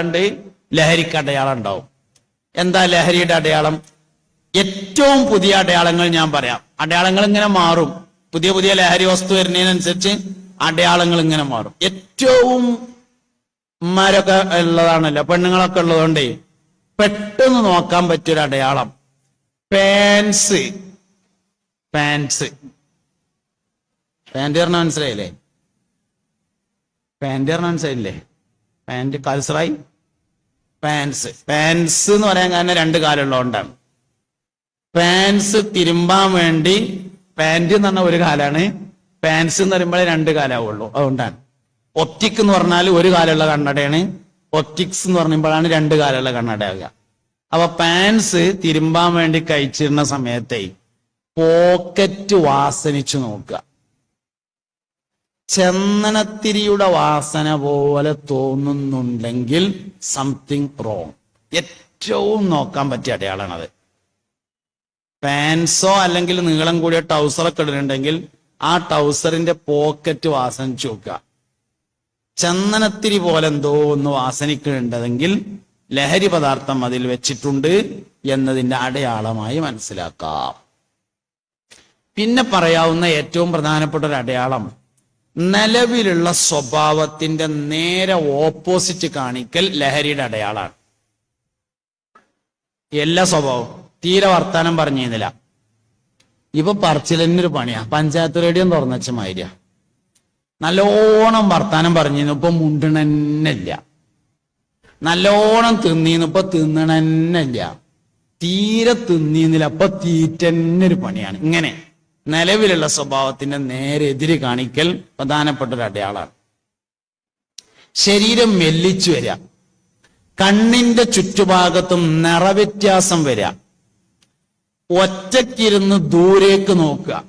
ഉണ്ട് ലഹരിക്ക് അടയാളം ഉണ്ടാവും എന്താ ലഹരിയുടെ അടയാളം? ഏറ്റവും പുതിയ അടയാളങ്ങൾ ഞാൻ പറയാം. അടയാളങ്ങൾ ഇങ്ങനെ മാറും. പുതിയ പുതിയ ലഹരി വസ്തു വരുന്നതിനനുസരിച്ച് അടയാളങ്ങൾ ഇങ്ങനെ മാറും. ഏറ്റവും മാരൊക്കെ ഉള്ളതാണല്ലോ പെണ്ണുങ്ങളൊക്കെ ഉള്ളതുകൊണ്ട് പെട്ടെന്ന് നോക്കാൻ പറ്റിയൊരു അടയാളം. പാൻസ്. പാൻസ്. പാന്റ് പറഞ്ഞ മനസ്സിലായില്ലേ? പാന്റ് പറഞ്ഞ മനസ്സിലായില്ലേ? പാന്റ് കൽസറായി പാൻസ് പാൻസ് എന്ന് പറയാൻ കാരണം രണ്ട് കാലുള്ളതുകൊണ്ടാണ്. പാൻസ് തിരുമ്പാൻ വേണ്ടി പാന്റ് എന്ന് പറഞ്ഞ ഒരു കാലാണ്. പാൻസ് എന്ന് പറയുമ്പോഴേ രണ്ട് കാലാവുള്ളൂ. അതുകൊണ്ടാണ്. ഒപ്റ്റിക് എന്ന് പറഞ്ഞാൽ ഒരു കാലുള്ള കണ്ണടയാണ്. ഒപ്റ്റിക്സ് എന്ന് പറയുമ്പോഴാണ് രണ്ട് കാലുള്ള കണ്ണടയാവുക. അപ്പൊ പാൻസ് തിരുമ്പാൻ വേണ്ടി കഴിച്ചിരുന്ന സമയത്തെ പോക്കറ്റ് വാസനിച്ചു നോക്കുക. ചന്ദനത്തിരിയുടെ വാസന പോലെ തോന്നുന്നുണ്ടെങ്കിൽ സംതിങ് റോങ് ഏറ്റവും നോക്കാൻ പറ്റിയ അത് പാൻസോ അല്ലെങ്കിൽ നീളം കൂടിയ ടൗസറൊക്കെ ഇടുന്നുണ്ടെങ്കിൽ ആ ടൗസറിന്റെ പോക്കറ്റ് വാസനിച്ചു നോക്കുക. ചന്ദനത്തിരി പോലെ എന്തോ ഒന്ന് വാസനിക്കുന്നുണ്ടെങ്കിൽ ലഹരി പദാർത്ഥം അതിൽ വെച്ചിട്ടുണ്ട് എന്നതിന്റെ അടയാളമായി മനസ്സിലാക്കാം. പിന്നെ പറയാവുന്ന ഏറ്റവും പ്രധാനപ്പെട്ട ഒരു അടയാളം നിലവിലുള്ള സ്വഭാവത്തിന്റെ നേരെ ഓപ്പോസിറ്റ് കാണിക്കൽ ലഹരിയുടെ അടയാളാണ്. എല്ലാ സ്വഭാവവും. തീരെ വർത്താനം പറഞ്ഞിരുന്നില്ല. ഇപ്പൊ പറച്ചിലൊരു പണിയാ. പഞ്ചായത്ത് റേഡിയോ തുറന്നച്ച മാതിരിയ. നല്ലോണം വർത്താനം പറഞ്ഞിരുന്നു. ഇപ്പൊ മുണ്ടണന്നല്ല. നല്ലോണം തിന്നീന്ന് ഇപ്പൊ തിന്നണന്നല്ല. തീരെ തിന്നീന്നില്ല അപ്പൊ തീറ്റന്നൊരു പണിയാണ്. ഇങ്ങനെ. നിലവിലുള്ള സ്വഭാവത്തിന്റെ നേരെ എതിര് കാണിക്കൽ പ്രധാനപ്പെട്ട ഒരു അടയാളാണ്. ശരീരം മെല്ലിച്ചു വരിക. കണ്ണിന്റെ ചുറ്റുഭാഗത്തും നിറവ്യത്യാസം വരിക. ഒറ്റക്കിരുന്ന് ദൂരേക്ക് നോക്കുക.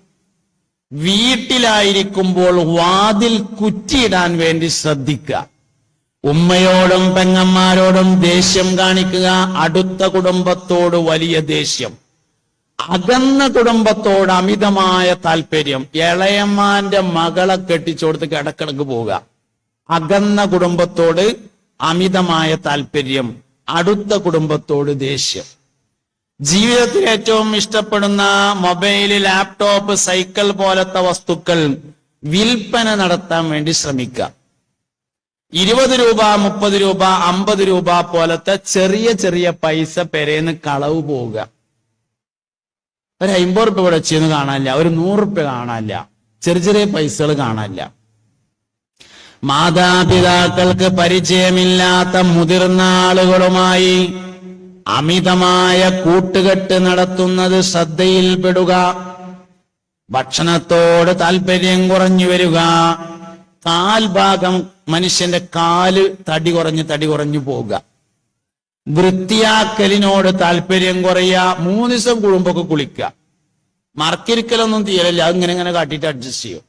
വീട്ടിലായിരിക്കുമ്പോൾ വാതിൽ കുറ്റിയിടാൻ വേണ്ടി ശ്രദ്ധിക്കുക. ഉമ്മയോടും പെങ്ങന്മാരോടും ദേഷ്യം കാണിക്കുക. അടുത്ത കുടുംബത്തോട് വലിയ ദേഷ്യം. അകന്ന കുടുംബത്തോട് അമിതമായ താല്പര്യം ഇളയമ്മാന്റെ മകളെ കെട്ടിച്ചോടുത്ത് കിടക്കിടക്ക് പോവുക. അകന്ന കുടുംബത്തോട് അമിതമായ താല്പര്യം അടുത്ത കുടുംബത്തോട് ദേഷ്യം. ജീവിതത്തിൽ ഏറ്റവും ഇഷ്ടപ്പെടുന്ന മൊബൈൽ ലാപ്ടോപ്പ് സൈക്കിൾ പോലത്തെ വസ്തുക്കൾ വിൽപ്പന നടത്താൻ വേണ്ടി ശ്രമിക്കുക. ഇരുപത് രൂപ മുപ്പത് രൂപ അമ്പത് രൂപ പോലത്തെ ചെറിയ ചെറിയ പൈസ പെരേന്ന് കളവ് പോവുക. ഒരു അമ്പത് റുപ്യ ഇവിടെ വെച്ചെന്ന് കാണാനില്ല. ഒരു നൂറ് റുപ്യ കാണാനില്ല. ചെറിയ ചെറിയ പൈസകൾ കാണാനില്ല. മാതാപിതാക്കൾക്ക് പരിചയമില്ലാത്ത മുതിർന്ന ആളുകളുമായി അമിതമായ കൂട്ടുകെട്ട് നടത്തുന്നത് ശ്രദ്ധയിൽപ്പെടുക ഭക്ഷണത്തോട് താല്പര്യം കുറഞ്ഞു വരിക കാൽഭാഗം മനുഷ്യന്റെ കാൽ തടി കുറഞ്ഞ് തടി കുറഞ്ഞു പോവുക. വൃത്തിയാക്കലിനോട് താല്പര്യം കുറയുക മൂന്ന് ദിവസം കുടുംബമൊക്കെ കുളിക്കുക മറക്കിരിക്കലൊന്നും തീരല്ല അത് ഇങ്ങനെ ഇങ്ങനെ കാട്ടിയിട്ട് അഡ്ജസ്റ്റ് ചെയ്യും.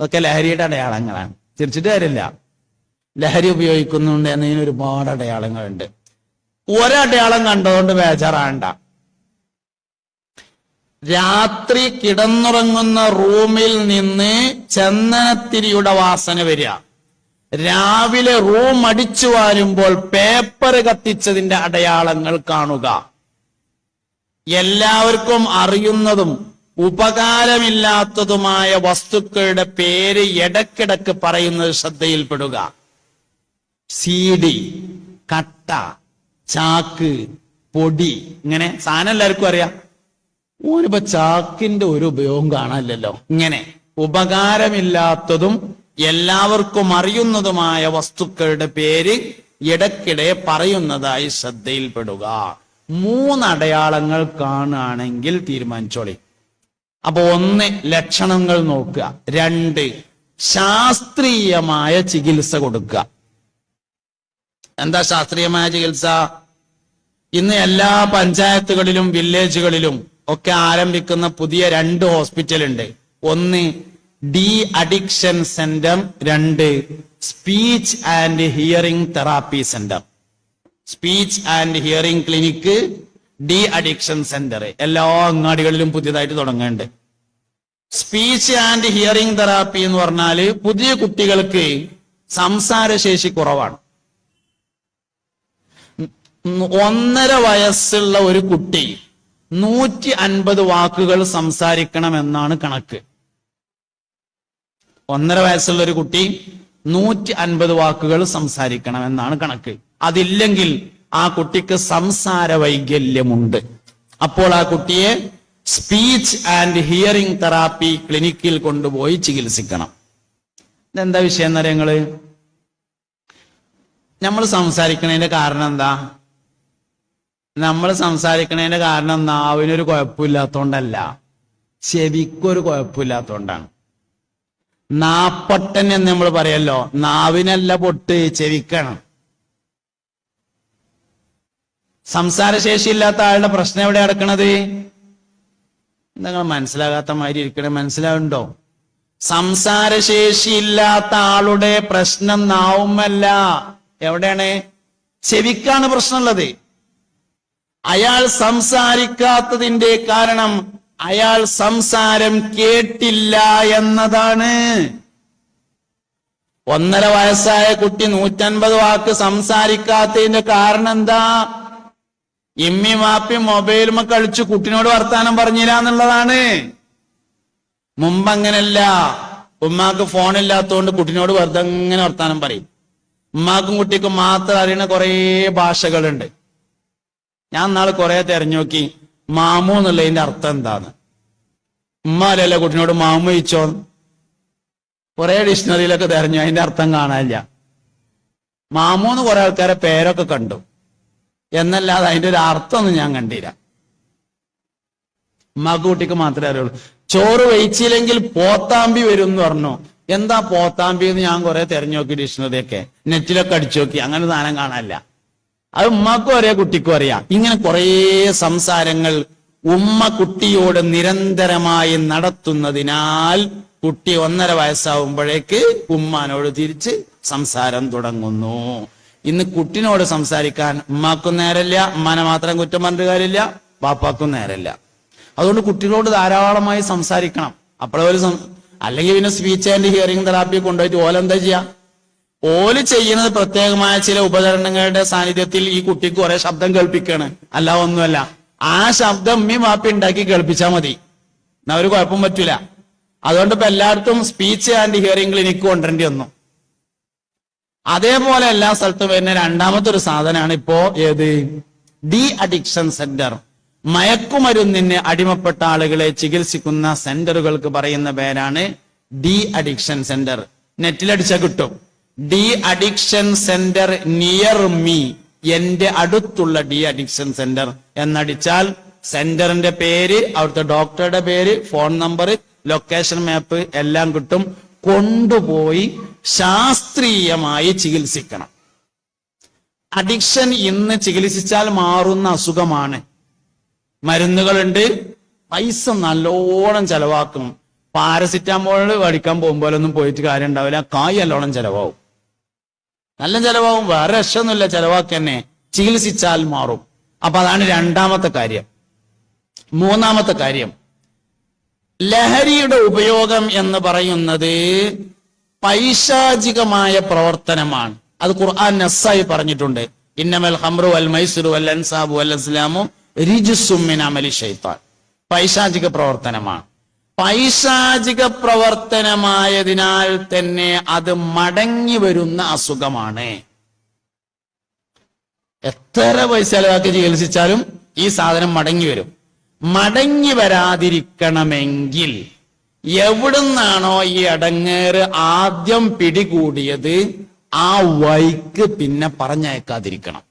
അതൊക്കെ ലഹരിയുടെ അടയാളങ്ങളാണ്. തിരിച്ചിട്ട് കാര്യമില്ല. ലഹരി ഉപയോഗിക്കുന്നുണ്ട് എന്നതിന് ഒരുപാട് അടയാളങ്ങളുണ്ട്. ഒരടയാളം കണ്ടതുകൊണ്ട് ബേജാറാണ്ട. രാത്രി കിടന്നുറങ്ങുന്ന റൂമിൽ നിന്ന് ചന്ദനത്തിരിയുടെ വാസന വരിക. രാവിലെ റൂം അടിച്ചു വാരുമ്പോൾ പേപ്പർ കത്തിച്ചതിന്റെ അടയാളങ്ങൾ കാണുക. എല്ലാവർക്കും അറിയുന്നതും ഉപകാരമില്ലാത്തതുമായ വസ്തുക്കളുടെ പേര് ഇടക്കിടക്ക് പറയുന്നത് ശ്രദ്ധയിൽപ്പെടുക. സി ഡി കട്ട ചാക്ക് പൊടി ഇങ്ങനെ സാധനം എല്ലാവർക്കും അറിയാം. ഓനിപ്പോ ചാക്കിന്റെ ഒരു ഉപയോഗം കാണാനില്ലല്ലോ. ഇങ്ങനെ ഉപകാരമില്ലാത്തതും എല്ലാവർക്കും അറിയുന്നതുമായ വസ്തുക്കളുടെ പേര് ഇടയ്ക്കിടെ പറയുന്നതായി ശ്രദ്ധയിൽപ്പെടുക. മൂന്നടയാളങ്ങൾ കാണുകയാണെങ്കിൽ തീരുമാനിച്ചോളി. അപ്പൊ ഒന്ന് ലക്ഷണങ്ങൾ നോക്കുക. രണ്ട് ശാസ്ത്രീയമായ ചികിത്സ കൊടുക്കുക. എന്താ ശാസ്ത്രീയമായ ചികിത്സ? ഇന്ന് എല്ലാ പഞ്ചായത്തുകളിലും വില്ലേജുകളിലും ഒക്കെ ആരംഭിക്കുന്ന പുതിയ രണ്ട് ഹോസ്പിറ്റലുണ്ട്. ഒന്ന് ഡി അഡിക്ഷൻ സെന്റർ രണ്ട് speech and hearing therapy centre speech and hearing clinic de-addiction centre. എല്ലാ അങ്ങാടികളിലും പുതിയതായിട്ട് തുടങ്ങേണ്ട സ്പീച്ച് ആൻഡ് ഹിയറിംഗ് തെറാപ്പി എന്ന് പറഞ്ഞാൽ പുതിയ കുട്ടികൾക്ക് സംസാരശേഷി കുറവാണ്. ഒന്നര വയസ്സുള്ള ഒരു കുട്ടി നൂറ്റി അൻപത് വാക്കുകൾ സംസാരിക്കണമെന്നാണ് കണക്ക്. ഒന്നര വയസ്സുള്ള ഒരു കുട്ടി നൂറ്റി അൻപത് വാക്കുകൾ സംസാരിക്കണം എന്നാണ് കണക്ക്. അതില്ലെങ്കിൽ ആ കുട്ടിക്ക് സംസാര വൈകല്യമുണ്ട്. അപ്പോൾ ആ കുട്ടിയെ സ്പീച്ച് ആൻഡ് ഹിയറിംഗ് തെറാപ്പി ക്ലിനിക്കിൽ കൊണ്ടുപോയി ചികിത്സിക്കണം. ഇതെന്താ വിഷയം എന്നറിയ ഞങ്ങൾ നമ്മൾ സംസാരിക്കണതിന്റെ കാരണം എന്താ? നമ്മൾ സംസാരിക്കണതിന്റെ കാരണം എന്താ? അവനൊരു കുഴപ്പമില്ലാത്തോണ്ടല്ല. ചെവിക്കൊരു കുഴപ്പമില്ലാത്തോണ്ടാണ്. നാപ്പട്ടൻ എന്ന് നമ്മൾ പറയല്ലോ. നാവിനല്ല പൊട്ട് ചെവിക്കണം. സംസാരശേഷി ഇല്ലാത്ത ആളുടെ പ്രശ്നം എവിടെ അടക്കണത് നിങ്ങൾ മനസ്സിലാകാത്ത മാതിരി ഇരിക്കണേ. മനസ്സിലാവുണ്ടോ സംസാരശേഷി ഇല്ലാത്ത ആളുടെ പ്രശ്നം നാവുമല്ല. എവിടെയാണ്? ചെവിക്കാണ് പ്രശ്നമുള്ളത്. അയാൾ സംസാരിക്കാത്തതിന്റെ കാരണം അയാൾ സംസാരം കേട്ടില്ല എന്നതാണ്. ഒന്നര വയസ്സായ കുട്ടി നൂറ്റൻപത് വാക്ക് സംസാരിക്കാത്തതിന്റെ കാരണം എന്താ? ഇമ്മി മാപ്പി മൊബൈലുമ കളിച്ചു കുട്ടിനോട് വർത്താനം പറഞ്ഞില്ല എന്നുള്ളതാണ്. മുമ്പ് അങ്ങനല്ല ഉമ്മാക്ക് ഫോണില്ലാത്തതുകൊണ്ട് കുട്ടിനോട് വെറുതെ അങ്ങനെ വർത്താനം പറയും. ഉമ്മാക്കും കുട്ടിക്കും മാത്രം അറിയുന്ന കുറേ ഭാഷകളുണ്ട്. ഞാൻ നാളെ കുറെ തെരഞ്ഞു നോക്കി മാമു എന്നുള്ളതിന്റെ അർത്ഥം എന്താണ്? ഉമ്മാലല്ല കുട്ടിനോട് മാമു ചോദിച്ചോ? കുറെ ഡിക്ഷണറിയിലൊക്കെ തെരഞ്ഞു. അതിന്റെ അർത്ഥം കാണാനില്ല. മാമു എന്ന് കുറെ ആൾക്കാരെ പേരൊക്കെ കണ്ടു. എന്നല്ലാതെ അതിന്റെ ഒരു അർത്ഥമൊന്നും ഞാൻ കണ്ടില്ല. ഉമ്മാക്ക് കുട്ടിക്ക് മാത്രമേ അറിയുള്ളൂ. ചോറ് വെയിച്ചില്ലെങ്കിൽ പോത്താമ്പി വരും എന്ന് പറഞ്ഞു. എന്താ പോത്താമ്പി എന്ന് ഞാൻ കുറെ തെരഞ്ഞു നോക്കി ഡിക്ഷണറിയൊക്കെ. നെറ്റിലൊക്കെ അടിച്ചു നോക്കി. അങ്ങനെ സാധനം കാണാനില്ല. അത് ഉമ്മാക്കും അറിയാം കുട്ടിക്കും അറിയാം. ഇങ്ങനെ കുറേ സംസാരങ്ങൾ ഉമ്മ കുട്ടിയോട് നിരന്തരമായി നടത്തുന്നതിനാൽ കുട്ടി ഒന്നര വയസ്സാവുമ്പോഴേക്ക് ഉമ്മാനോട് തിരിച്ച് സംസാരം തുടങ്ങുന്നു. ഇന്ന് കുട്ടിനോട് സംസാരിക്കാൻ ഉമ്മാക്കും നേരമില്ല ഉമ്മാനെ മാത്രം കുറ്റം പറഞ്ഞിട്ട് കാര്യമില്ല ബാപ്പാക്കും നേരമില്ല അതുകൊണ്ട് കുട്ടികളോട് ധാരാളമായി സംസാരിക്കണം. അപ്പോഴൊരു അല്ലെങ്കിൽ പിന്നെ സ്പീച്ച് ആൻഡ് ഹിയറിംഗ് തെറാപ്പി കൊണ്ടുപോയിട്ട് ഓലെന്താ ചെയ്യാ? ഓൽ ചെയ്യുന്നത് പ്രത്യേകമായ ചില ഉപകരണങ്ങളുടെ സാന്നിധ്യത്തിൽ ഈ കുട്ടിക്ക് കുറെ ശബ്ദം കേൾപ്പിക്കാണ്. അല്ല ഒന്നുമല്ല. ആ ശബ്ദം ഉമ്മി മാപ്പി ഉണ്ടാക്കി കേൾപ്പിച്ചാൽ മതി. എന്നാ ഒരു കുഴപ്പം പറ്റൂല. അതുകൊണ്ട് ഇപ്പൊ എല്ലായിടത്തും സ്പീച്ച് ആൻഡ് ഹിയറിംഗ് ക്ലിനിക്ക് കൊണ്ടുവരേണ്ടി വന്നു. അതേപോലെ എല്ലാ സ്ഥലത്തും വരുന്ന രണ്ടാമത്തെ ഒരു സാധനമാണ് ഇപ്പോ ഏത്? De addiction centre. മയക്കുമരുന്നിന് അടിമപ്പെട്ട ആളുകളെ ചികിത്സിക്കുന്ന സെന്ററുകൾക്ക് പറയുന്ന പേരാണ് ഡി അഡിക്ഷൻ സെന്റർ. നെറ്റിലടിച്ചാൽ കിട്ടും. De addiction centre near me. എന്റെ അടുത്തുള്ള ഡി അഡിക്ഷൻ സെന്റർ എന്നടിച്ചാൽ സെന്ററിന്റെ പേര് അവിടുത്തെ ഡോക്ടറുടെ പേര് ഫോൺ നമ്പർ ലൊക്കേഷൻ മാപ്പ് എല്ലാം കിട്ടും. കൊണ്ടുപോയി ശാസ്ത്രീയമായി ചികിത്സിക്കണം. അഡിക്ഷൻ ഇന്ന് ചികിത്സിച്ചാൽ മാറുന്ന അസുഖമാണ്. മരുന്നുകളുണ്ട്. പൈസ നല്ലോണം ചെലവാക്കും പാരസിറ്റാമോൾ മേടിക്കാൻ പോകുമ്പോഴൊന്നും പോയിട്ട് കാര്യം ഉണ്ടാവില്ല കായ് നല്ലോണം ചെലവാവും നല്ല ചെലവാകും. വേറെ രക്ഷമൊന്നുമില്ല ചെലവാക്കി തന്നെ ചികിത്സിച്ചാൽ മാറും. അപ്പൊ അതാണ് രണ്ടാമത്തെ കാര്യം. മൂന്നാമത്തെ കാര്യം. ലഹരിയുടെ ഉപയോഗം എന്ന് പറയുന്നത് പൈശാചികമായ പ്രവർത്തനമാണ്. അത് ഖുർആൻ നസ്സായി പറഞ്ഞിട്ടുണ്ട്. ഇന്നമൽ ഹംറു അൽ മൈസുറു അൽ അൻസാബു അൽ അസ്ലാമു റിജുസുമിൻ അമലി ഷൈത്താൻ പൈശാചിക പ്രവർത്തനമാണ്. പൈശാചിക പ്രവർത്തനമായതിനാൽ തന്നെ അത് മടങ്ങി വരുന്ന അസുഖമാണ്. എത്ര പൈസ ചെലവാക്കി ചികിത്സിച്ചാലും ഈ സാധനം മടങ്ങി വരും. മടങ്ങി വരാതിരിക്കണമെങ്കിൽ എവിടുന്നാണോ ഈ അടങ്ങേറ് ആദ്യം പിടികൂടിയത് ആ വൈക്ക് പിന്നെ പറഞ്ഞയക്കാതിരിക്കണം.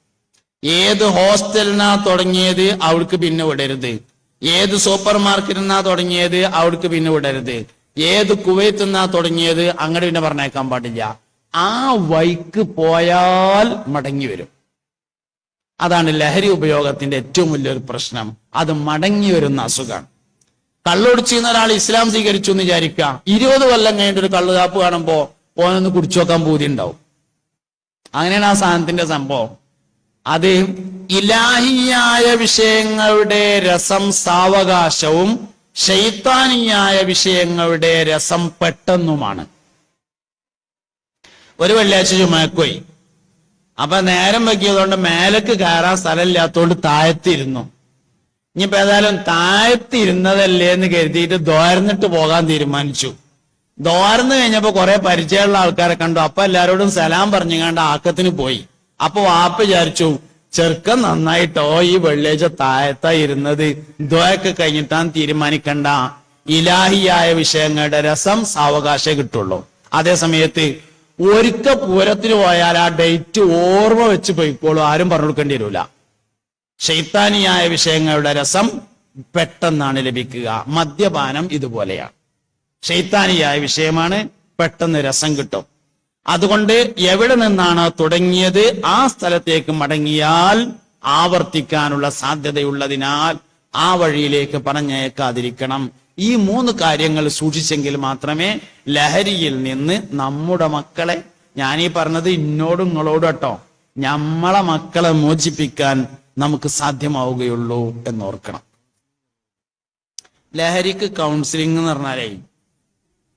ഏത് ഹോസ്റ്റലിനാ തുടങ്ങിയത് അവൾക്ക് പിന്നെ വിടരുത്. ഏത് സൂപ്പർ മാർക്കറ്റിൽ നിന്നാ തുടങ്ങിയത് അവിടേക്ക് പിന്നെ വിടരുത്. ഏത് കുവൈത്തുനിന്നാ തുടങ്ങിയത് അങ്ങനെ പിന്നെ പറഞ്ഞേക്കാൻ പാടില്ല. ആ വൈക്ക് പോയാൽ മടങ്ങി വരും. അതാണ് ലഹരി ഉപയോഗത്തിന്റെ ഏറ്റവും വലിയൊരു പ്രശ്നം. അത് മടങ്ങി വരുന്ന അസുഖമാണ് കള്ളുടിച്ചിരുന്ന ഒരാൾ ഇസ്ലാം സ്വീകരിച്ചു എന്ന് വിചാരിക്കുക ഇരുപത് കൊല്ലം കഴിഞ്ഞിട്ട് ഒരു കള്ളുകാപ്പ് കാണുമ്പോൾ കാണുമ്പോ ഓനൊന്ന് കുടിച്ചു നോക്കാൻ പൂതി ഉണ്ടാവും അങ്ങനെയാണ് ആ സാധനത്തിന്റെ സംഭവം. അത് ഇലാഹിയായ വിഷയങ്ങളുടെ രസം സാവകാശവും ശൈത്താനിയായ വിഷയങ്ങളുടെ രസം പെട്ടെന്നുമാണ്. ഒരു വെള്ളിയാഴ്ച ചുമക്കോയി അപ്പൊ നേരം വെക്കിയതുകൊണ്ട് മേലക്ക് കയറാൻ സ്ഥലമില്ലാത്തോണ്ട് താഴത്തിരുന്നു ഇനിയിപ്പോ ഏതായാലും താഴത്തിരുന്നതല്ലേ എന്ന് കരുതിയിട്ട് ദ്വാരന്നിട്ട് പോകാൻ തീരുമാനിച്ചു. ദ്വാരന്ന് കഴിഞ്ഞപ്പോ കുറെ പരിചയമുള്ള ആൾക്കാരെ കണ്ടു. അപ്പൊ എല്ലാരോടും സലാം പറഞ്ഞു കണ്ട് ആക്കത്തിന് പോയി. അപ്പൊ വാപ്പ വിചാരിച്ചു ചെറുക്കൻ നന്നായിട്ടോ ഈ വെള്ളിയാഴ്ച താഴത്താ ഇരുന്നത്. ഇതൊക്കെ കഴിഞ്ഞിട്ടാൻ തീരുമാനിക്കണ്ട. ഇലാഹിയായ വിഷയങ്ങളുടെ രസം സാവകാശേ കിട്ടുള്ളൂ. അതേ സമയത്ത് പൂരത്തിന് പോയാൽ ആ ഡേറ്റ് ഓർമ്മ വെച്ച് പോയിക്കോളൂ ആരും പറഞ്ഞു കൊടുക്കേണ്ടി വരില്ല ശൈത്താനിയായ വിഷയങ്ങളുടെ രസം പെട്ടെന്നാണ് ലഭിക്കുക. മദ്യപാനം ഇതുപോലെയാണ്. ശൈത്താനിയായ വിഷയമാണ് പെട്ടെന്ന് രസം കിട്ടും. അതുകൊണ്ട് എവിടെ നിന്നാണ് തുടങ്ങിയത്? ആ സ്ഥലത്തേക്ക് മടങ്ങിയാൽ ആവർത്തിക്കാനുള്ള സാധ്യതയുള്ളതിനാൽ ആ വഴിയിലേക്ക് പറഞ്ഞേക്കാതിരിക്കണം ഈ മൂന്ന് കാര്യങ്ങൾ സൂക്ഷിച്ചെങ്കിൽ മാത്രമേ ലഹരിയിൽ നിന്ന് നമ്മുടെ മക്കളെ ഞാൻ ഈ പറഞ്ഞത് ഇന്നോടും നിങ്ങളോടും കേട്ടോ നമ്മളെ മക്കളെ മോചിപ്പിക്കാൻ നമുക്ക് സാധ്യമാവുകയുള്ളൂ എന്നോർക്കണം. ലഹരിക്ക് കൗൺസിലിംഗ് എന്ന് പറഞ്ഞാലേ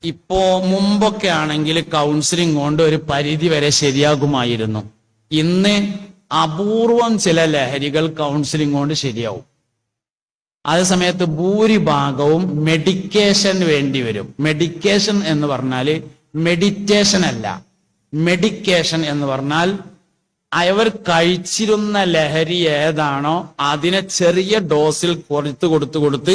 ഇപ്പോ മുമ്പൊക്കെ ആണെങ്കിൽ കൗൺസിലിംഗ് കൊണ്ട് ഒരു പരിധി വരെ ശരിയാകുമായിരുന്നു. ഇന്ന് അപൂർവം ചില ലഹരികൾ കൗൺസിലിംഗ് കൊണ്ട് ശരിയാവും. അതേ സമയത്ത് ഭൂരിഭാഗവും മെഡിക്കേഷൻ വേണ്ടി വരും. മെഡിക്കേഷൻ എന്ന് പറഞ്ഞാൽ മെഡിറ്റേഷൻ അല്ല. മെഡിക്കേഷൻ എന്ന് പറഞ്ഞാൽ അവർ കഴിച്ചിരുന്ന ലഹരി ഏതാണോ അതിനെ ചെറിയ ഡോസിൽ കുറച്ച് കൊടുത്ത് കൊടുത്ത്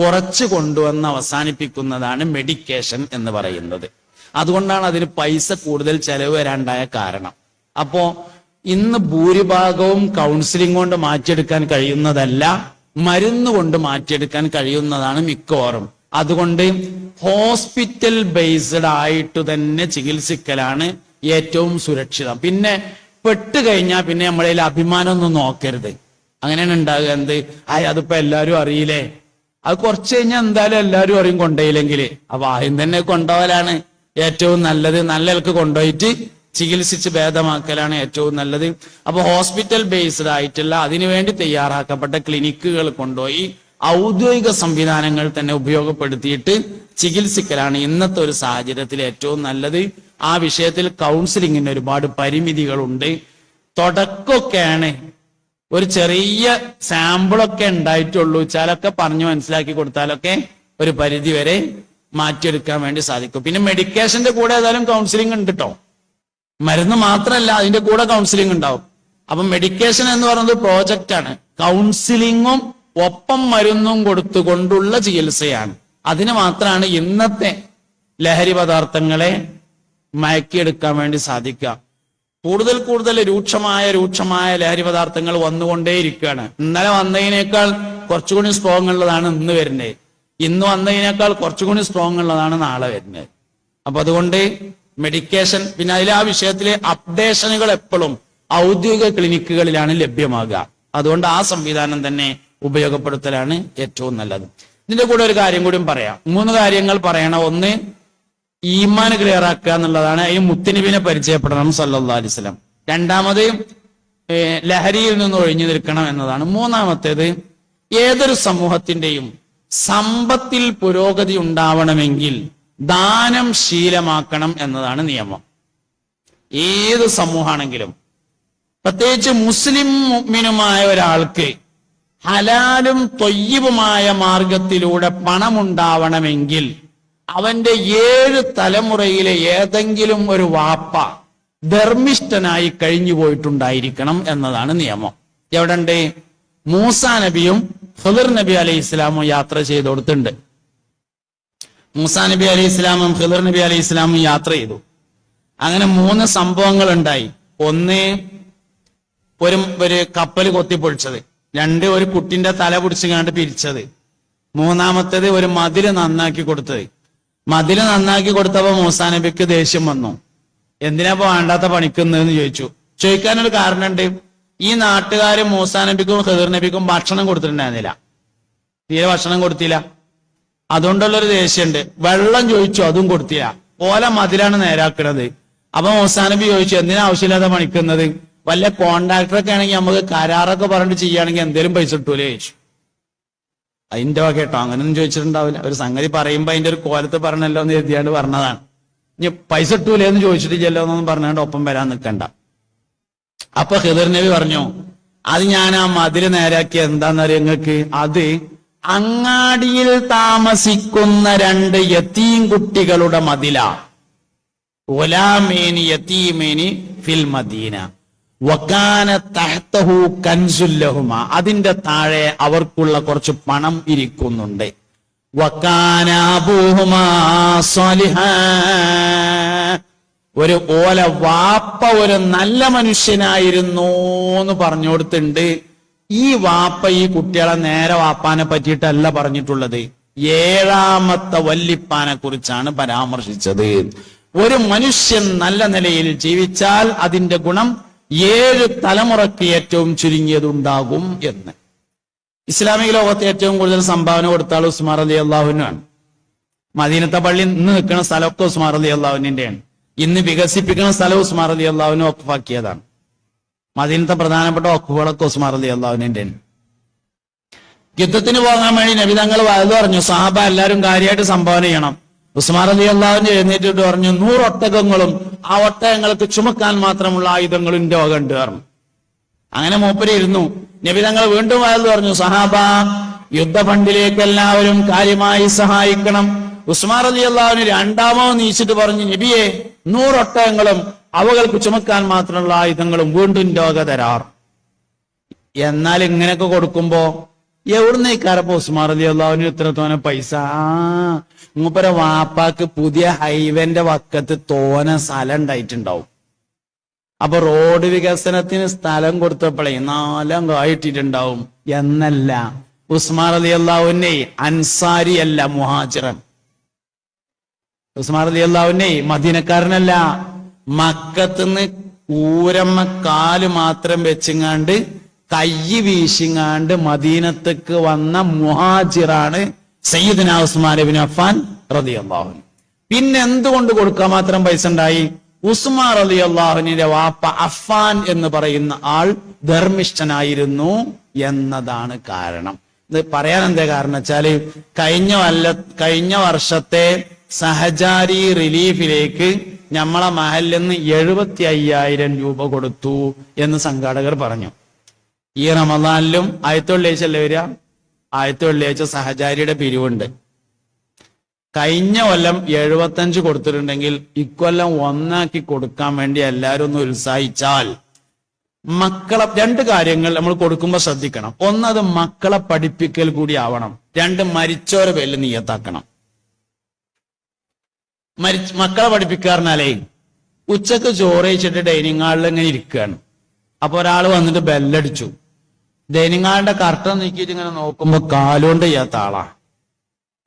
കുറച്ച് കൊണ്ടുവന്ന് അവസാനിപ്പിക്കുന്നതാണ് മെഡിക്കേഷൻ എന്ന് പറയുന്നത്. അതുകൊണ്ടാണ് അതിന് പൈസ കൂടുതൽ ചെലവ് വരാണ്ടായ കാരണം. അപ്പോ ഇന്ന് ഭൂരിഭാഗവും കൗൺസിലിംഗ് കൊണ്ട് മാറ്റിയെടുക്കാൻ കഴിയുന്നതല്ല മരുന്ന് കൊണ്ട് മാറ്റിയെടുക്കാൻ കഴിയുന്നതാണ് മിക്കവാറും. അതുകൊണ്ട് ഹോസ്പിറ്റൽ ബേസ്ഡ് ആയിട്ട് തന്നെ ചികിത്സിക്കലാണ് ഏറ്റവും സുരക്ഷിതം. പിന്നെ പെട്ട് കഴിഞ്ഞാൽ പിന്നെ നമ്മളതിൽ അഭിമാനമൊന്നും നോക്കരുത്. അങ്ങനെയാണ് ഉണ്ടാകുക എന്ത്? ആയ അതിപ്പോ എല്ലാവരും അറിയില്ലേ? അത് കുറച്ച് കഴിഞ്ഞാൽ എന്തായാലും എല്ലാവരും അറിയും കൊണ്ടുപോയില്ലെങ്കിൽ അപ്പൊ ആദ്യം തന്നെ കൊണ്ടുപോകലാണ് ഏറ്റവും നല്ലത് നല്ല ആൾക്ക് കൊണ്ടുപോയിട്ട് ചികിത്സിച്ച് ഭേദമാക്കലാണ് ഏറ്റവും നല്ലത്. അപ്പൊ ഹോസ്പിറ്റൽ ബേസ്ഡ് ആയിട്ടുള്ള അതിനുവേണ്ടി തയ്യാറാക്കപ്പെട്ട ക്ലിനിക്കുകൾ കൊണ്ടുപോയി ഔദ്യോഗിക സംവിധാനങ്ങൾ തന്നെ ഉപയോഗപ്പെടുത്തിയിട്ട് ചികിത്സിക്കലാണ് ഇന്നത്തെ ഒരു സാഹചര്യത്തിൽ ഏറ്റവും നല്ലത്. ആ വിഷയത്തിൽ കൗൺസിലിങ്ങിന് ഒരുപാട് പരിമിതികളുണ്ട്. തുടക്കമൊക്കെയാണ് ഒരു ചെറിയ സാമ്പിളൊക്കെ ഉണ്ടായിട്ടുള്ളൂ. ചിലൊക്കെ പറഞ്ഞു മനസ്സിലാക്കി കൊടുത്താലൊക്കെ ഒരു പരിധി വരെ മാറ്റിയെടുക്കാൻ വേണ്ടി സാധിക്കും. പിന്നെ മെഡിക്കേഷന്റെ കൂടെ ഏതായാലും കൗൺസിലിംഗ് ഉണ്ട് കേട്ടോ മരുന്ന് മാത്രമല്ല അതിന്റെ കൂടെ കൗൺസിലിംഗ് ഉണ്ടാവും. അപ്പൊ മെഡിക്കേഷൻ എന്ന് പറയുന്നത് പ്രോജക്റ്റ് ആണ്. കൗൺസിലിങ്ങും ഒപ്പം മരുന്നും കൊടുത്തുകൊണ്ടുള്ള ചികിത്സയാണ്. അതിന് മാത്രമാണ് ഇന്നത്തെ ലഹരി പദാർത്ഥങ്ങളെ മയക്കിയെടുക്കാൻ വേണ്ടി സാധിക്കുക. കൂടുതൽ കൂടുതൽ രൂക്ഷമായ രൂക്ഷമായ ലഹരി പദാർത്ഥങ്ങൾ വന്നുകൊണ്ടേയിരിക്കുകയാണ്. ഇന്നലെ വന്നതിനേക്കാൾ കുറച്ചുകൂടി സ്ട്രോങ് ഉള്ളതാണ് ഇന്ന് വരുന്നത്. ഇന്ന് വന്നതിനേക്കാൾ കുറച്ചുകൂടി സ്ട്രോങ് ഉള്ളതാണ് നാളെ വരുന്നത്. അപ്പൊ അതുകൊണ്ട് മെഡിക്കേഷൻ പിന്നെ അതിൽ ആ വിഷയത്തിലെ അപ്ഡേഷനുകൾ എപ്പോഴും ഔദ്യോഗിക ക്ലിനിക്കുകളിലാണ് ലഭ്യമാകുക. അതുകൊണ്ട് ആ സംവിധാനം തന്നെ ഉപയോഗപ്പെടുത്തലാണ് ഏറ്റവും നല്ലത്. ഇതിന്റെ കൂടെ ഒരു കാര്യം കൂടിയും പറയാം. മൂന്ന് കാര്യങ്ങൾ പറയണം. ഒന്ന് ഈമാൻ ക്ലിയർ ആക്കുക എന്നുള്ളതാണ് ഈ മുത്തനബിനെ പരിചയപ്പെടണം സല്ലാ അലൈഹി വസല്ലം. രണ്ടാമത് ലഹരിയിൽ നിന്ന് ഒഴിഞ്ഞു നിൽക്കണം എന്നതാണ്. മൂന്നാമത്തേത് ഏതൊരു സമൂഹത്തിന്റെയും സമ്പത്തിൽ പുരോഗതി ഉണ്ടാവണമെങ്കിൽ ദാനം ശീലമാക്കണം എന്നതാണ് നിയമം. ഏത് സമൂഹമാണെങ്കിലും. പ്രത്യേകിച്ച് മുസ്ലിം മുഗ്മിനുമായ ഒരാൾക്ക് ഹലാലും തൊയ്യവുമായ മാർഗത്തിലൂടെ പണമുണ്ടാവണമെങ്കിൽ അവന്റെ ഏഴ് തലമുറയിലെ ഏതെങ്കിലും ഒരു വാപ്പ ധർമ്മിഷ്ഠനായി കഴിഞ്ഞു പോയിട്ടുണ്ടായിരിക്കണം എന്നതാണ് നിയമം. എവിടെണ്ട്? മൂസ നബിയും ഖുദർ നബി അലൈഹി ഇസ്ലാമും യാത്ര ചെയ്ത് കൊടുത്തിട്ടുണ്ട് മൂസാ നബി അലൈഹി ഇസ്ലാമും ഖിദർ നബി അലൈഹി ഇസ്ലാമും യാത്ര ചെയ്തു. അങ്ങനെ മൂന്ന് സംഭവങ്ങൾ ഉണ്ടായി ഒന്ന് ഒരു ഒരു കപ്പൽ കൊത്തിപ്പൊളിച്ചത്. രണ്ട് ഒരു കുട്ടിന്റെ തല പിടിച്ച് കണ്ട് പിരിച്ചത്. മൂന്നാമത്തേത് ഒരു മതിൽ നന്നാക്കി കൊടുത്തത്. മതിൽ നന്നാക്കി കൊടുത്തപ്പോ മൂസാ നബിക്ക് ദേഷ്യം വന്നു. എന്തിനാ ഇപ്പൊ വേണ്ടാത്ത പണിക്കുന്നതെന്ന് ചോദിച്ചു. ചോദിക്കാനൊരു കാരണമുണ്ട്. ഈ നാട്ടുകാർ മൂസാ നബിക്കും ഖദർ നബിക്കും ഭക്ഷണം കൊടുത്തിട്ടുണ്ടായിരുന്നില്ല. തീരെ ഭക്ഷണം കൊടുത്തില്ല. അതുകൊണ്ടുള്ളൊരു ദേഷ്യമുണ്ട്. വെള്ളം ചോദിച്ചു അതും കൊടുത്തില്ല. ഓല മതിലാണ് നേരാക്കുന്നത് അപ്പൊ മൂസാ നബി ചോദിച്ചു എന്തിനാ ആവശ്യമില്ലാതെ പണിക്കുന്നത്? വല്ല കോണ്ടാക്ടറൊക്കെ ആണെങ്കിൽ നമുക്ക് കരാറൊക്കെ പറഞ്ഞിട്ട് ചെയ്യുകയാണെങ്കിൽ എന്തേലും പൈസ കിട്ടൂലേ ചോദിച്ചു. അതിന്റെ വക കേട്ടോ. അങ്ങനൊന്നും ചോദിച്ചിട്ടുണ്ടാവില്ല. ഒരു സംഗതി പറയുമ്പോ അതിന്റെ ഒരു കോലത്ത് പറഞ്ഞല്ലോ എന്ന് എഴുതിയാണ്ട് പറഞ്ഞതാണ്. ഇനി പൈസ ഇട്ടൂലേ എന്ന് ചോദിച്ചിട്ടില്ലല്ലോ എന്നൊന്നും പറഞ്ഞാണ്ട് ഒപ്പം വരാൻ നിൽക്കണ്ട അപ്പൊ ഹിദർ നബി പറഞ്ഞു അത് ഞാൻ ആ മതിൽ നേരാക്കി എന്താന്നറിയ നിങ്ങൾക്ക് അത് അങ്ങാടിയിൽ താമസിക്കുന്ന രണ്ട് യത്തീം കുട്ടികളുടെ മതിലാ. ഒലാമേനി യത്തീമേനി ഫിൽ മദീന. അതിന്റെ താഴെ അവർക്കുള്ള കുറച്ച് പണം ഇരിക്കുന്നുണ്ട്. ഒരു ഓല വാപ്പ ഒരു നല്ല മനുഷ്യനായിരുന്നു എന്ന് പറഞ്ഞു കൊടുത്തിട്ടുണ്ട് ഈ വാപ്പ ഈ കുട്ടികളെ നേരെ വാപ്പാനെ പറ്റിയിട്ടല്ല പറഞ്ഞിട്ടുള്ളത്. ഏഴാമത്തെ വല്ലിപ്പാനെ കുറിച്ചാണ് പരാമർശിച്ചത്. ഒരു മനുഷ്യൻ നല്ല നിലയിൽ ജീവിച്ചാൽ അതിന്റെ ഗുണം ഏഴ് തലമുറയ്ക്ക് ഏറ്റവും ചുരുങ്ങിയതുണ്ടാകും എന്ന്. ഇസ്ലാമിക ലോകത്തെ ഏറ്റവും കൂടുതൽ സംഭാവന കൊടുത്ത ആൾ ഉസ്മാർ അലി അള്ളാഹുവിനാണ് മദീനത്തെ പള്ളി ഇന്ന് നിൽക്കുന്ന സ്ഥലമൊക്കെ ഉസ്മാർ അലി അള്ളാഹുവിന്റെയാണ് ഇന്ന് വികസിപ്പിക്കുന്ന സ്ഥലം ഉസ്മാർ അലി അള്ളാഹുവിനെ ഒപ്പാക്കിയതാണ്. മദീനത്തെ പ്രധാനപ്പെട്ട ഒക്കുകളൊക്കെ ഉസ്മാർ അലി അള്ളാഹുവിന്റെയാണ് യുദ്ധത്തിന് പോകാൻ വേണ്ടി നബി തങ്ങൾ പറഞ്ഞു സഹാബ എല്ലാവരും കാര്യമായിട്ട് സംഭാവന ചെയ്യണം. ഉസ്മാൻ അലി അള്ളാഹുവിന്റെ എഴുന്നേറ്റിട്ട് പറഞ്ഞു നൂറ് ഒട്ടകങ്ങളും ആ ഒട്ടകങ്ങൾക്ക് ചുമക്കാൻ മാത്രമുള്ള ആയുധങ്ങളും എന്റെ വക പറഞ്ഞു. അങ്ങനെ മൂപ്പര് ഇരുന്നു. നബി വീണ്ടും വയത് പറഞ്ഞു സഹാബ യുദ്ധ ഫണ്ടിലേക്ക് എല്ലാവരും കാര്യമായി സഹായിക്കണം. ഉസ്മാൻ അലി അള്ളാഹുവിന് രണ്ടാമോ നീച്ചിട്ട് പറഞ്ഞു നബിയെ നൂറൊട്ടകങ്ങളും അവകൾക്ക് ചുമക്കാൻ മാത്രമുള്ള ആയുധങ്ങളും വീണ്ടും രോഗ തരാർ എന്നാൽ ഇങ്ങനെയൊക്കെ കൊടുക്കുമ്പോ എവിടുന്ന് കാരപ്പോ ഉസ്മാർ അലി ഇത്ര തോനെ പൈസ. ആ മൂപ്പര വാപ്പാക്ക് പുതിയ ഹൈവേന്റെ വക്കത്ത് തോന സ്ഥലം ഉണ്ടായിട്ടുണ്ടാവും. അപ്പൊ റോഡ് വികസനത്തിന് സ്ഥലം കൊടുത്തപ്പോഴേ നാലം കായിട്ടിട്ടുണ്ടാവും എന്നല്ല ഉസ്മാർ അലി അള്ളാഹുവിനെ അൻസാരി അല്ല മുഹാജിറൻ. ഉസ്മാർ അലി അള്ളാഹുവിനെ മദീനക്കാരനല്ല. മക്കത്തുനിന്ന് ഊരമ്മ കാൽ മാത്രം വെച്ചിങ്ങാണ്ട് കയ്യ് വീശിങ്ങാണ്ട് മദീനത്തേക്ക് വന്ന മുഹാജിറാണ് സയ്യിദിന ഉസ്മാൻ ബിൻ അഫാൻ റതി അള്ളാഹു പിന്നെ എന്തുകൊണ്ട് കൊടുക്കാൻ മാത്രം പൈസ ഉണ്ടായി? ഉസ്മാൻ അലി അള്ളാഹുവിന്റെ വാപ്പ അഫാൻ എന്ന് പറയുന്ന ആൾ ധർമ്മിഷ്ഠനായിരുന്നു എന്നതാണ് കാരണം. ഇത് പറയാൻ എന്താ കാരണം വെച്ചാൽ കഴിഞ്ഞ വല്ല കഴിഞ്ഞ വർഷത്തെ സഹചാരി റിലീഫിലേക്ക് നമ്മളെ മഹലിൽ നിന്ന് എഴുപത്തി അയ്യായിരം രൂപ കൊടുത്തു എന്ന് സംഘാടകർ പറഞ്ഞു. ഈ റമദാനിലും ആയത്ത വെള്ളിയാഴ്ച വരിക? ആയത്ത സഹചാരിയുടെ പിരിവുണ്ട്. കഴിഞ്ഞ കൊല്ലം എഴുപത്തഞ്ച് കൊടുത്തിട്ടുണ്ടെങ്കിൽ ഇക്കൊല്ലം ഒന്നാക്കി കൊടുക്കാൻ വേണ്ടി എല്ലാവരും ഒന്ന് ഉത്സാഹിച്ചാൽ മക്കളെ രണ്ട് കാര്യങ്ങൾ നമ്മൾ കൊടുക്കുമ്പോൾ ശ്രദ്ധിക്കണം. ഒന്നത് മക്കളെ പഠിപ്പിക്കൽ കൂടി ആവണം. രണ്ട് മരിച്ചോരെ പേരിൽ നീയത്താക്കണം. മരി മക്കളെ പഠിപ്പിക്കാറിനാലേ ഉച്ചയ്ക്ക് ചോറ് കഴിച്ചിട്ട് ഡൈനിങ് ഹാളിൽ ഇങ്ങനെ ഇരിക്കുകയാണ്. അപ്പൊ ഒരാൾ വന്നിട്ട് ബെല്ലടിച്ചു ഹാളിന്റെ കർട്ടൻ നീക്കിയിട്ട് ഇങ്ങനെ നോക്കുമ്പോ കാലുകൊണ്ട് ചെയ്യാത്ത ആളാ.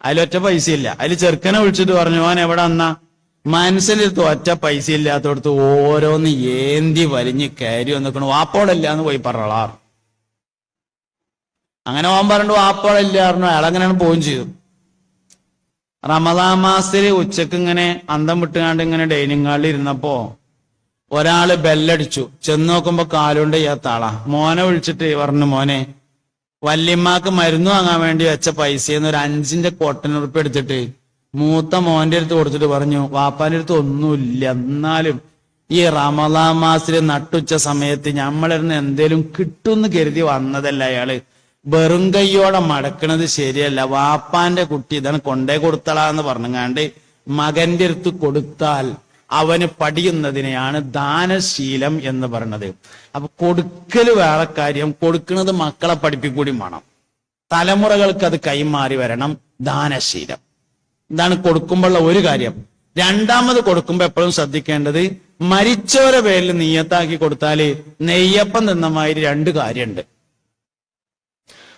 അതിലൊറ്റ പൈസ ഇല്ല അതിൽ ചെറുക്കനെ വിളിച്ചിട്ട് പറഞ്ഞു ഓൻ എവിടെ വന്നാ? മനസ്സിലെടുത്ത് ഒറ്റ പൈസ ഇല്ലാത്തടത്ത് ഓരോന്ന് ഏന്തി വലിഞ്ഞ് കയറി വന്നിക്കണു. വാപ്പോടില്ല എന്ന് പോയി പറളാർ അങ്ങനെ ഓൻ പറഞ്ഞു വാപ്പോടില്ല പറഞ്ഞു. അയാൾ പോവുകയും ചെയ്തു റമദാ മാസത്തിൽ ഉച്ചയ്ക്ക് ഇങ്ങനെ അന്തം വിട്ടുകാണ്ട് ഇങ്ങനെ ഡൈനിങ് ഹാളിൽ ഇരുന്നപ്പോ ഒരാൾ ബെല്ലടിച്ചു. ചെന്ന് നോക്കുമ്പോ കാലുകൊണ്ട് ചെയ്യാത്ത മോനെ വിളിച്ചിട്ട് പറഞ്ഞു മോനെ വല്യമ്മക്ക് മരുന്ന് വാങ്ങാൻ വേണ്ടി വെച്ച പൈസയെന്ന് ഒരു അഞ്ചിന്റെ കൊട്ടനുറുപ്പ് എടുത്തിട്ട് മൂത്ത മോന്റെ അടുത്ത് കൊടുത്തിട്ട് പറഞ്ഞു വാപ്പാന്റെ അടുത്ത് ഒന്നുമില്ല. എന്നാലും ഈ റമദാൻ മാസത്തിൽ നട്ടുച്ച സമയത്ത് ഞമ്മളിരുന്ന് എന്തേലും കിട്ടുമെന്ന് കരുതി വന്നതല്ല അയാൾ. വെറും കൈയോടെ മടക്കണത് ശരിയല്ല. വാപ്പാന്റെ കുട്ടി ഇതാണ് കൊണ്ടേ കൊടുത്തളാന്ന് പറഞ്ഞങ്ങാണ്ട് മകന്റെ അടുത്ത് കൊടുത്താൽ അവന് പഠിയുന്നതിനെയാണ് ദാനശീലം എന്ന് പറയുന്നത്. അപ്പൊ കൊടുക്കൽ വേറെ കാര്യം. കൊടുക്കുന്നത് മക്കളെ പഠിപ്പിക്കൂടി വേണം. തലമുറകൾക്ക് അത് കൈമാറി വരണം. ദാനശീലം. ഇതാണ് കൊടുക്കുമ്പോഴുള്ള ഒരു കാര്യം. രണ്ടാമത് കൊടുക്കുമ്പോൾ എപ്പോഴും ശ്രദ്ധിക്കേണ്ടത് മരിച്ചവരെ പേരിൽ നീയത്താക്കി കൊടുത്താൽ നെയ്യപ്പം തിന്ന മാതിരി രണ്ട് കാര്യമുണ്ട്.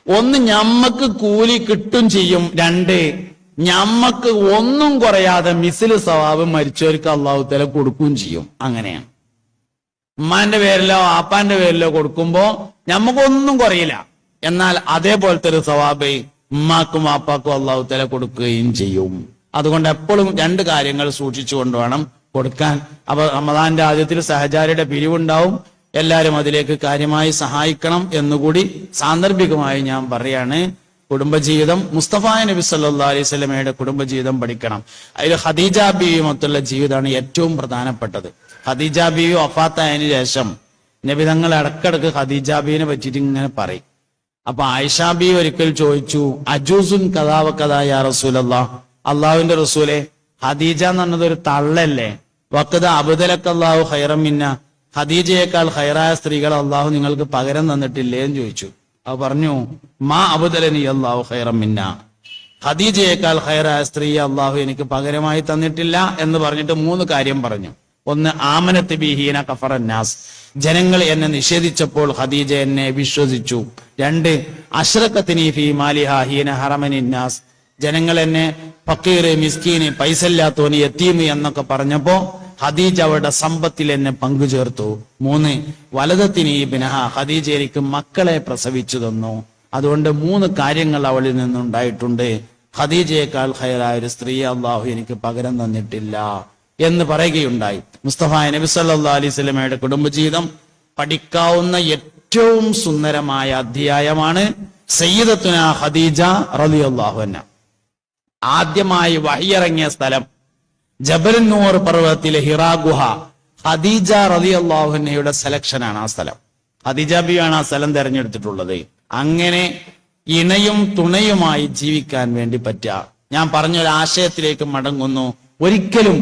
ഒന്ന് ഞമ്മക്ക് കൂലി കിട്ടും ചെയ്യും. രണ്ട് ഞമ്മക്ക് ഒന്നും കുറയാതെ മിസിൽ സവാബ് മരിച്ചവർക്ക് അള്ളാഹു തല കൊടുക്കുകയും ചെയ്യും. അങ്ങനെയാണ്. ഉമ്മാന്റെ പേരിലോ ആപ്പാന്റെ പേരിലോ കൊടുക്കുമ്പോ ഞമ്മക്കൊന്നും കുറയില്ല. എന്നാൽ അതേപോലത്തെ ഒരു സ്വഭാവ ഉമ്മാക്കും ആപ്പാക്കും അള്ളാഹു തല കൊടുക്കുകയും ചെയ്യും. അതുകൊണ്ട് എപ്പോഴും രണ്ട് കാര്യങ്ങൾ സൂക്ഷിച്ചുകൊണ്ട് വേണം കൊടുക്കാൻ. അപ്പൊ റമദാന്റെ ആദ്യത്തിൽ സഹചാരിയുടെ പിരിവുണ്ടാവും. എല്ലാവരും അതിലേക്ക് കാര്യമായി സഹായിക്കണം എന്നുകൂടി സാന്ദർഭികമായി ഞാൻ പറയാണ്. കുടുംബജീവിതം മുസ്തഫ നബി സല്ലാ അലൈഹി സ്വലമയുടെ കുടുംബജീവിതം പഠിക്കണം. അതിൽ ഖദീജ ബീവിയുമൊത്തുള്ള ജീവിതമാണ് ഏറ്റവും പ്രധാനപ്പെട്ടത്. ഹദീജ ബീവി വഫാത്തായതിനു ശേഷം നബി തങ്ങൾ ഇടക്കിടക്ക് ഹദീജ ബീവിനെ പറ്റിയിട്ട് ഇങ്ങനെ പറയും. അപ്പൊ ആയിഷാബി ഒരിക്കൽ ചോദിച്ചു അജൂസുൻ കഥാവ കഥായ റസൂലല്ലാ അള്ളാഹുവിന്റെ റസൂലെ ഹദീജ എന്ന് പറഞ്ഞത് ഒരു തള്ളല്ലേ? വക്കത് അബുദലക്ക് അള്ളാഹു ഹൈറം മിന്ന. ഖദീജയേക്കാൾ ഹൈറായ സ്ത്രീകൾ അള്ളാഹു നിങ്ങൾക്ക് പകരം തന്നിട്ടില്ലേ എന്ന് ചോദിച്ചു. അത് പറഞ്ഞു മാ അബുദലനി അള്ളാഹു ഹൈറം മിന്ന. ഖദീജയേക്കാൾ ഖൈറായ സ്ത്രീ അള്ളാഹു എനിക്ക് പകരമായി തന്നിട്ടില്ല എന്ന് പറഞ്ഞിട്ട് മൂന്ന് കാര്യം പറഞ്ഞു. ഒന്ന് ആമനത്ത് ബിഹീന കഫറന്നാസ് ജനങ്ങൾ എന്നെ നിഷേധിച്ചപ്പോൾ ഖദീജ എന്നെ വിശ്വസിച്ചു. രണ്ട് അഷ്റക്കത്തിനി ഫി മാലിഹ ഹീന ഹറമനിന്നാസ് ജനങ്ങൾ എന്നെ പക്കീറ് മിസ്കീന് പൈസ ഇല്ലാത്തോന് എത്തീമ് എന്നൊക്കെ പറഞ്ഞപ്പോ ഖദീജ അവരുടെ സമ്പത്തിൽ എന്നെ പങ്കുചേർത്തു. മൂന്ന് വലതത്തിന് ഈ ബിനഹ ഖദീജ എനിക്ക് മക്കളെ പ്രസവിച്ചു തന്നു. അതുകൊണ്ട് മൂന്ന് കാര്യങ്ങൾ അവളിൽ നിന്നുണ്ടായിട്ടുണ്ട്. ഖദീജയേക്കാൾ ഹയറായ ഒരു സ്ത്രീ അള്ളാഹു എനിക്ക് പകരം തന്നിട്ടില്ല എന്ന് പറയുകയുണ്ടായി. മുസ്തഫ നബി സല്ലാ അലൈഹി സ്വലമയുടെ കുടുംബജീവിതം പഠിക്കാവുന്ന ഏറ്റവും സുന്ദരമായ അധ്യായമാണ് സയ്യിദത്തുന ഖദീജ റളിയല്ലാഹു അൻഹ. ആദ്യമായി വഹിയിറങ്ങിയ സ്ഥലം ജബലന്നൂർ പർവതത്തിലെ ഹിറാ ഗുഹ ഖദീജ അള്ളാഹുനയുടെ സെലക്ഷനാണ് ആ സ്ഥലം. ഖദീജ ബിയാണ് ആ സ്ഥലം തെരഞ്ഞെടുത്തിട്ടുള്ളത്. അങ്ങനെ ഇണയും തുണയുമായി ജീവിക്കാൻ വേണ്ടി പറ്റുക. ഞാൻ പറഞ്ഞ ഒരു ആശയത്തിലേക്ക് മടങ്ങുന്നു. ഒരിക്കലും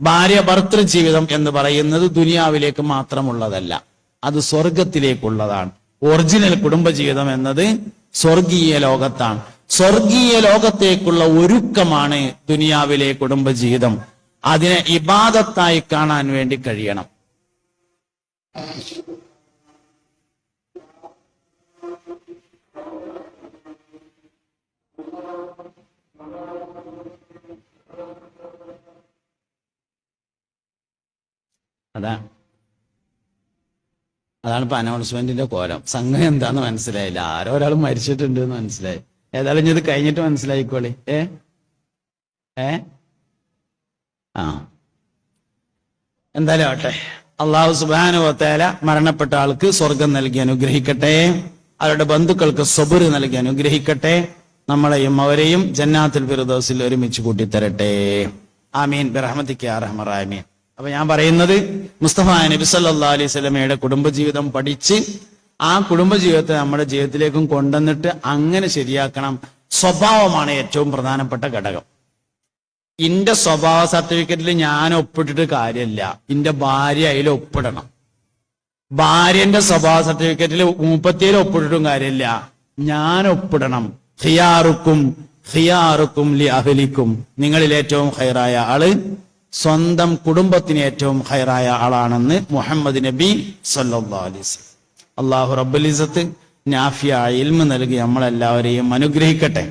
ഭാര്യ ഭർത്തൃ ജീവിതം എന്ന് പറയുന്നത് ദുനിയാവിലേക്ക് മാത്രമുള്ളതല്ല. അത് സ്വർഗത്തിലേക്കുള്ളതാണ് ഒറിജിനൽ കുടുംബജീവിതം എന്നത് സ്വർഗീയ ലോകത്താണ്. സ്വർഗീയ ലോകത്തേക്കുള്ള ഒരുക്കമാണ് ദുനിയാവിലെ കുടുംബജീവിതം. അതിനെ ഇബാദത്തായി കാണാൻ വേണ്ടി കഴിയണം. അതാ. അതാണ് ഇപ്പൊ അനൗൺസ്മെന്റിന്റെ കോലം. സംഘം എന്താന്ന് മനസ്സിലായില്ല. ആരോ ഒരാൾ മരിച്ചിട്ടുണ്ട് എന്ന് മനസ്സിലായി. ഏതായാലും ഇത് കഴിഞ്ഞിട്ട് മനസ്സിലായിക്കോളി. ഏ? ഏ? ആ. എന്തായാലും ആട്ടെ അള്ളാഹു സുബാനുവത്തേല മരണപ്പെട്ട ആൾക്ക് സ്വർഗം നൽകി അനുഗ്രഹിക്കട്ടെ. അവരുടെ ബന്ധുക്കൾക്ക് സബുര് നൽകി അനുഗ്രഹിക്കട്ടെ. നമ്മളെയും അവരെയും ജന്നാത്തിൽ ഫിറുദോസിൽ ഒരുമിച്ച് കൂട്ടിത്തരട്ടെ. ആമീൻ. ബിറഹമതിക്ക് അറഹമറാമീൻ അപ്പൊ ഞാൻ പറയുന്നത് മുസ്തഫ നബി സല്ലാ അലൈഹി സ്വലമയുടെ കുടുംബജീവിതം പഠിച്ച് ആ കുടുംബജീവിതത്തെ നമ്മുടെ ജീവിതത്തിലേക്കും കൊണ്ടുവന്നിട്ട് അങ്ങനെ ശരിയാക്കണം സ്വഭാവമാണ് ഏറ്റവും പ്രധാനപ്പെട്ട ഘടകം. ഇന്റെ സ്വഭാവ സർട്ടിഫിക്കറ്റിൽ ഞാൻ ഒപ്പിട്ടിട്ട് കാര്യമില്ല. ഇന്റെ ഭാര്യ അതിൽ ഒപ്പിടണം. ഭാര്യന്റെ സ്വഭാവ സർട്ടിഫിക്കറ്റിൽ മുപ്പത്തിയിൽ ഒപ്പിട്ടിട്ടും കാര്യമില്ല. ഞാൻ ഒപ്പിടണം. ഹിയാറുക്കും ഹിയാറുക്കും ലി അഹലിക്കും. നിങ്ങളിൽ ഏറ്റവും ഹൈറായ ആൾ സ്വന്തം കുടുംബത്തിന് ഏറ്റവും ഹൈറായ ആളാണെന്ന് മുഹമ്മദ് നബി സല്ലാ അലൈസ് അള്ളാഹു റബ്ബുലിസത്ത് നാഫിയ ഇൽമ നൽകി നമ്മളെല്ലാവരെയും അനുഗ്രഹിക്കട്ടെ.